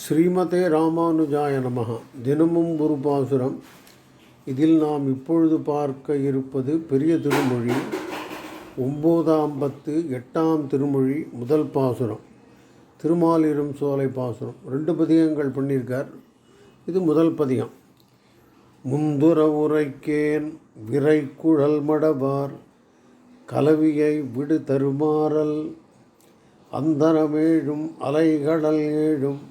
ஸ்ரீமதே ராமானுஜாய நமகா தினமும் ஒரு பாசுரம் இதில் நாம் இப்பொழுது பார்க்க இருப்பது பெரிய திருமொழி ஒம்போதாம் பத்து எட்டாம் திருமொழி முதல் பாசுரம். திருமாலிரும் சோலை பாசுரம். ரெண்டு பதிகங்கள் பண்ணியிருக்கார். இது முதல் பதிகம். முந்துர உரைக்கேன் விரை குழல் மடபார் கலவியை விடு தருமாறல் அந்தரமேழும் அலைகடல் ஏழும்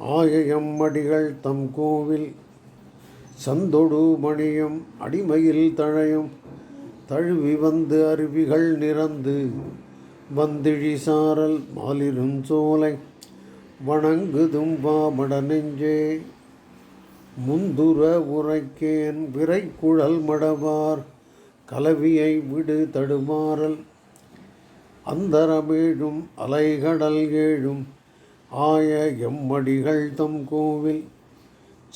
ஆயஎம்மடிகள் தம் கோவில் சந்தொடு மணியம் அடிமையில் தழையும் தழுவி வந்து அருவிகள் நிறந்து வந்திழி சாரல் மாலிரும் சோலை வணங்குதும் வாமட நெஞ்சே. முந்துர உரைக்கேன் விரை குழல் மடவார் கலவியை விடு தடுமாறல். அந்தரமேழும் அலைகடல் ஏழும் ஆய எம்மடிகள் தம் கோவில்.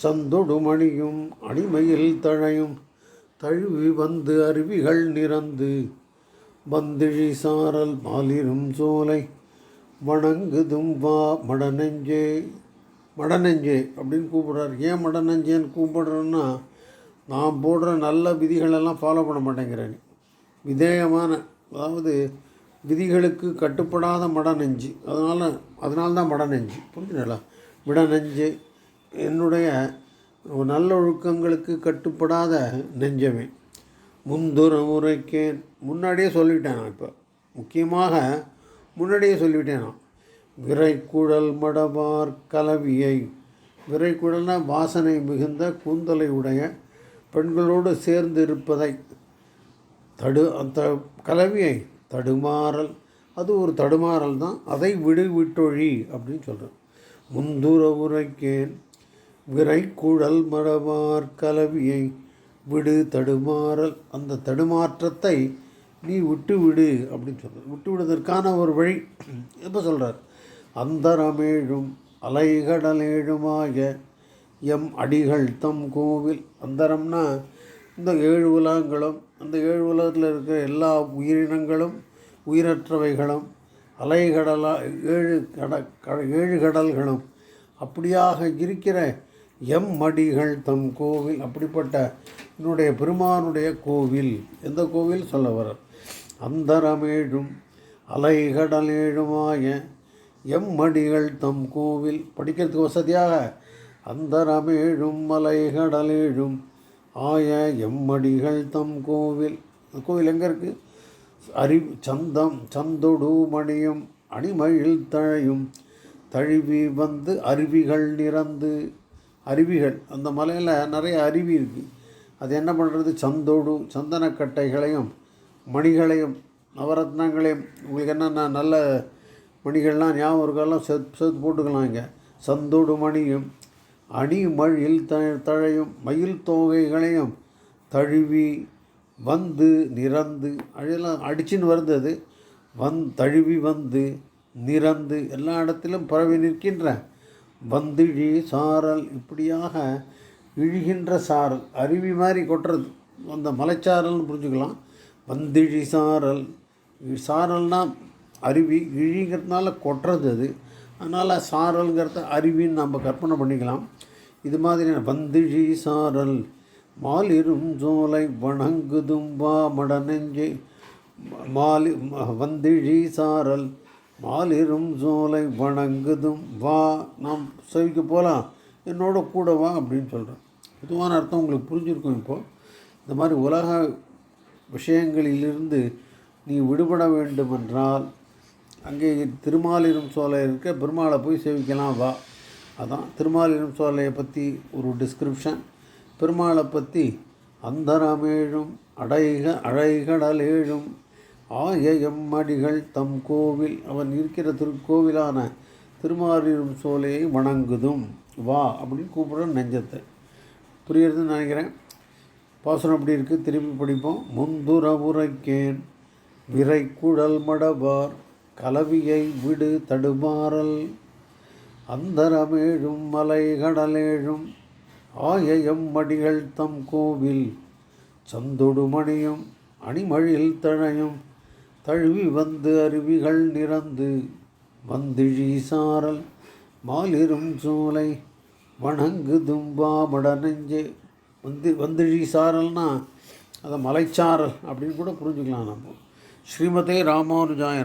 சந்தொடுமணியும் அடிமையில் தழையும். தழுவி வந்து அருவிகள் நிறந்து வந்திழி சாரல் பாலிரும் சோலை. வணங்குதும் வா மடநெஞ்சே. மடநெஞ்சே அப்படின்னு கூப்பிடுறார். ஏன் மடநெஞ்சேன்னு கூப்பிடுறேன்னா நான் போடுற நல்ல விதிகளெல்லாம் ஃபாலோ பண்ண மாட்டேங்கிறேன் விதேயமான அதாவது விதிகளுக்கு கட்டுப்படாத மடநெஞ்சு அதனால் அதனால்தான் தான் மடநெஞ்சு புரிஞ்சுங்களா விடநெஞ்சு என்னுடைய நல்லொழுக்கங்களுக்கு கட்டுப்படாத நெஞ்சமே. முந்துர உரைக்கேன் முன்னாடியே சொல்லிவிட்டேன் நான் இப்போ. முக்கியமாக முன்னாடியே சொல்லிவிட்டேன் நான். விரைக்குழல் மடபார் கலவியை. விரைக்குழல்னால் வாசனை மிகுந்த கூந்தலை உடைய பெண்களோடு சேர்ந்து இருப்பதை தடு அந்த கலவியை தடுமாறல். அது ஒரு தடுமாறல் தான். அதை விடு விட்டொழி அப்படின்னு சொல்கிறேன் முந்துர உரைக்கேன். விரைக்குழல் மடமார் கலவியை விடு தடுமாறல். அந்த தடுமாற்றத்தை நீ விட்டு விடு அப்படின்னு சொல்கிறார் விட்டு விடுவதற்கான ஒரு வழி எப்போ சொல்கிறார் அந்தரமேழும் அலைகடலேழுமாக எம் அடிகள் தம் கோவில். அந்தரம்னா இந்த ஏழு உலகங்களும் அந்த ஏழு உலகத்தில் இருக்கிற எல்லா உயிரினங்களும் உயிரற்றவைகளும் அலைகடலா ஏழு கட ஏழு கடல்களும் அப்படியாக இருக்கிற எம் மடிகள் தம் கோவில் அப்படிப்பட்ட என்னுடைய பெருமானுடைய கோவில். எந்த கோவில்? சொல்ல வர. அந்தரமேழும் அலைகடலேழுமாய எம் மடிகள் தம் கோவில். படிக்கிறதுக்கு வசதியாக. அந்தரமேழும் அலைகடலேழும் ஆய எம்மடிகள் தம் கோவில். அந்த கோவில் எங்கே இருக்குது அறி சந்தம் சந்தொடு மணியும் அணிமயில் தழையும் தழுவி வந்து அருவிகள் நிறந்து அருவிகள் அந்த மலையில் நிறைய அருவி இருக்குது அது என்ன பண்ணுறது சந்தோடு சந்தனக்கட்டைகளையும் மணிகளையும் நவரத்னங்களையும் உங்களுக்கு என்னென்ன நல்ல மணிகள்லாம் ஞாபகம் இருக்கெல்லாம் சேர்த்து சேர்த்து போட்டுக்கலாம் இங்கே. சந்தோடு மணியும் அணிமழில் த தழையும் மயில் தோகைகளையும் தழுவி வந்து நிறந்து அதெல்லாம் அடிச்சுன்னு வருது அது. வந் தழுவி வந்து நிறந்து எல்லா இடத்திலும் பரவி நிற்கின்ற வந்திழி சாரல் இப்படியாக இழுகின்ற சாரல் அருவி மாதிரி கொட்டுறது. அந்த மலைச்சாரல்னு புரிஞ்சுக்கலாம். வந்திழி சாரல் சாரல்னால் அருவி இழிங்கிறதுனால கொட்டுறது அது. அதனால் சாரல்ங்கிறத அறிவின்னு நம்ம கற்பனை பண்ணிக்கலாம். இது மாதிரி வந்திழி சாரல் மாலிரும் சோலை வணங்குதும் வா மடநெஞ்சை மாலி வந்திழி சாரல் மாலிரும் சோலை வணங்குதும் வா நாம் செவிக்க போகலாம் என்னோட கூட வா அப்படின்னு சொல்கிறேன் பொதுவான அர்த்தம் உங்களுக்கு புரிஞ்சிருக்கும் இப்போது இந்த மாதிரி உலக விஷயங்களிலிருந்து நீ விடுபட வேண்டுமென்றால் அங்கே திருமாலிரும் சோலை இருக்க பெருமாளை போய் சேவிக்கலாம் வா. அதான் திருமாலிரும் சோலையை பற்றி ஒரு டிஸ்கிரிப்ஷன் பெருமாளை பற்றி அந்தரமேழும் அடைக அழைகடலேழும் ஆய எம்மடிகள் தம் கோவில் அவன் இருக்கிற திருக்கோவிலான திருமாலிரும் சோலையை வணங்குதும் வா அப்படின்னு கூப்பிடுற நெஞ்சத்தை. புரியுறதுன்னு நினைக்கிறேன். பாசனம் அப்படி இருக்குது திரும்பி படிப்போம். முந்துர உரைக்கேன் விரை குழல் மடபார் கலவியை விடு தடுமாறல். அந்தரமேழும் மலைகடலேழும் ஆய எம்மடிகள் தம் கோவில். சந்தொடுமணியும் அணிமழில் தழையும் தழுவி வந்து அருவிகள் நிறந்து வந்திழி சாரல். மாலிரும் சோலை வணங்கு தும்பாமட நெஞ்சே வந்து வந்திழி சாரல்னா அதை மலைச்சாரல் அப்படின்னு கூட புரிஞ்சுக்கலாம் நம்ம. ஸ்ரீமதே ராமானுஜாய